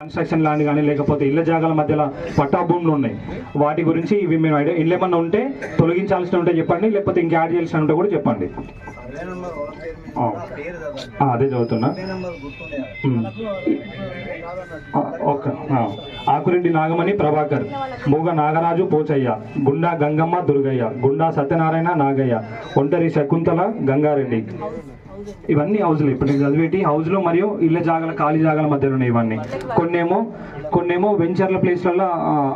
Construction land కానీ లేకపోతే ఇళ్ళ జాగాల మధ్యలో పట్టా భూములు ఉన్నాయి. వాటి గురించి ఇవి మేము ఐడియా ఇళ్ళు ఏమన్నా ఉంటే తొలగించాల్సిన ఉంటే చెప్పండి లేకపోతే ఇంకా యాడ్ చేయాల్సిన ఉంటే కూడా చెప్పండి. అదే చదువుతున్నా. ఓకే. ఆకురెడ్డి నాగమణి ప్రభాకర్ మూగ నాగరాజు పోచయ్య గుండా గంగమ్మ దుర్గయ్య గుండా సత్యనారాయణ నాగయ్య ఒంటరి శకుంతల గంగారెడ్డి. ఇవన్నీ హౌజ్లు ఇప్పుడు నేను చదివేటి హౌజ్లు మరియు ఇళ్ళ జాగాల ఖాళీ జాగాల మధ్యలో ఉన్నాయి ఇవన్నీ. కొన్నేమో కొన్నేమో వెంచర్ల ప్లేస్లలో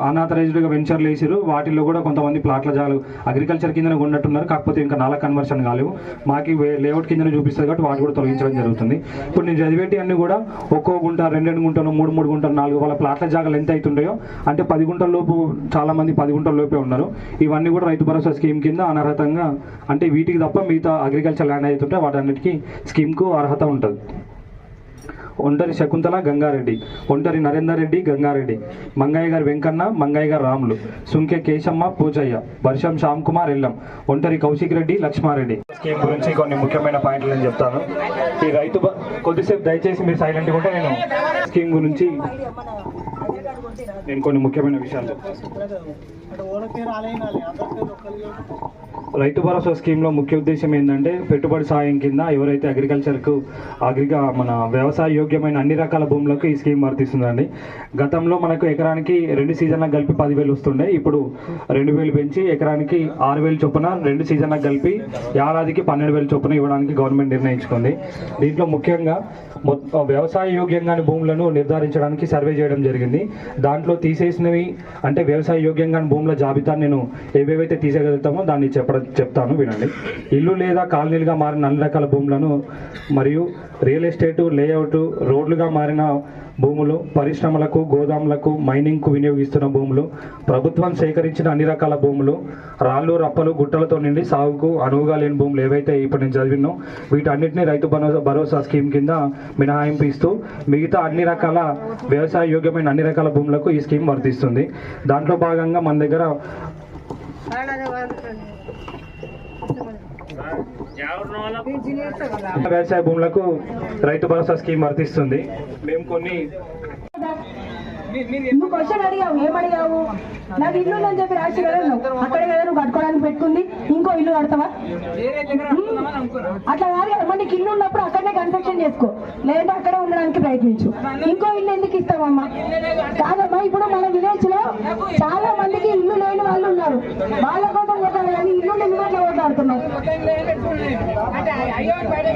అనాథరైజ్డ్గా వెంచర్లు వేసారు వాటిల్లో కూడా కొంతమంది ప్లాట్ల జాగాలు అగ్రికల్చర్ కింద ఉన్నట్టున్నారు కాకపోతే ఇంకా నాలా కన్వర్షన్ కాలేవు. మాకు లేఅవుట్ కింద చూపిస్తుంది కాబట్టి వాటి కూడా తొలగించడం జరుగుతుంది. ఇప్పుడు నేను చదివేటి అన్ని కూడా ఒక్కో గుంట రెండు రెండు గుంటలు మూడు మూడు గుంటలు నాలుగు వాళ్ళ ప్లాట్ల జాగాలు ఎంత అవుతుంటాయో అంటే పది గుంటల లోపు చాలా మంది పది గుంటల లోపే ఉన్నారు. ఇవన్నీ కూడా రైతు భరోసా స్కీమ్ కింద అనర్హతంగా అంటే వీటికి తప్ప మిగతా అగ్రికల్చర్ ల్యాండ్ అవుతుంటే వాటన్నిటికీ స్కీమ్కు అర్హత ఉంటుంది. ఒంటరి శకుంతల గంగారెడ్డి ఒంటరి నరేందర్ రెడ్డి గంగారెడ్డి మంగయ్య గారు వెంకన్న మంగయ్య గారు రాములు సుంకె కేశమ్మ పూజయ్య వర్షం శ్యామ్ కుమార్ ఎల్లం ఒంటరి కౌశిక్ రెడ్డి లక్ష్మారెడ్డి. స్కీమ్ గురించి కొన్ని ముఖ్యమైన పాయింట్లు నేను చెప్తాను. ఈ రైతు కొద్దిసేపు దయచేసి మీరు సైలెంట్గా ఉంటే నేను స్కీమ్ గురించి నేను కొన్ని ముఖ్యమైన విషయాలు చెప్తాను. రైతు భరోసా స్కీమ్లో ముఖ్య ఉద్దేశం ఏంటంటే పెట్టుబడి సాయం కింద ఎవరైతే అగ్రికల్చర్కు అగ్రిగా మన వ్యవసాయ యోగ్యమైన అన్ని రకాల భూములకు ఈ స్కీమ్ వర్తిస్తుందండి. గతంలో మనకు ఎకరానికి రెండు సీజన్లకు కలిపి పదివేలు వస్తుండే. ఇప్పుడు రెండు వేలు పెంచి ఎకరానికి ఆరు వేలు చొప్పున రెండు సీజన్లకు కలిపి ఏడాదికి పన్నెండు వేలు చొప్పున ఇవ్వడానికి గవర్నమెంట్ నిర్ణయించుకుంది. దీంట్లో ముఖ్యంగా మొత్తం వ్యవసాయ యోగ్యంగాని భూములను నిర్ధారించడానికి సర్వే చేయడం జరిగింది. దాంట్లో తీసేసినవి అంటే వ్యవసాయ యోగ్యంగాని భూముల జాబితా నేను ఏవేవైతే తీసేయగలుగుతామో దాన్ని చెప్పడం చెప్తాను వినండి. ఇల్లు లేదా కాలనీలుగా మారిన అన్ని రకాల భూములను మరియు రియల్ ఎస్టేటు లేఅవుట్ రోడ్లుగా మారిన భూములు పరిశ్రమలకు గోదాములకు మైనింగ్కు వినియోగిస్తున్న భూములు ప్రభుత్వం సేకరించిన అన్ని రకాల భూములు రాళ్ళు రప్పలు గుట్టలతో నిండి సాగుకు అనువుగా లేని భూములు ఏవైతే ఇప్పుడు నేను చదివినో వీటన్నిటిని రైతు భరోసా భరోసా స్కీమ్ కింద మినహాయింపు ఇస్తూ మిగతా అన్ని రకాల వ్యవసాయ యోగ్యమైన అన్ని రకాల భూములకు ఈ స్కీమ్ వర్తిస్తుంది. దాంట్లో భాగంగా మన దగ్గర వ్యవసాయ భూములకు రైతు భరోసా స్కీమ్ వర్తిస్తుంది. మేము కొన్ని నువ్వు క్వశ్చన్ అడిగావు ఏం అడిగావు? నాకు ఇల్లు ఉందని చెప్పి రాసి కదా నువ్వు. అక్కడే కదా నువ్వు కట్టుకోవడానికి పెట్టుకుంది. ఇంకో ఇల్లు కడతావా? అట్లా కాదు కదా నీకు ఇల్లు ఉన్నప్పుడు అక్కడనే కన్స్ట్రక్షన్ చేసుకో. లేదంటే అక్కడే ఉండడానికి ప్రయత్నించు. ఇంకో ఇల్లు ఎందుకు ఇస్తావమ్మా? కాదమ్మా ఇప్పుడు మన విలేజ్లో చాలా మందికి ఇల్లు ఉన్నారు వాళ్ళ కోసం కొట్టాలి కానీ ఇల్లు నువ్వు అట్లా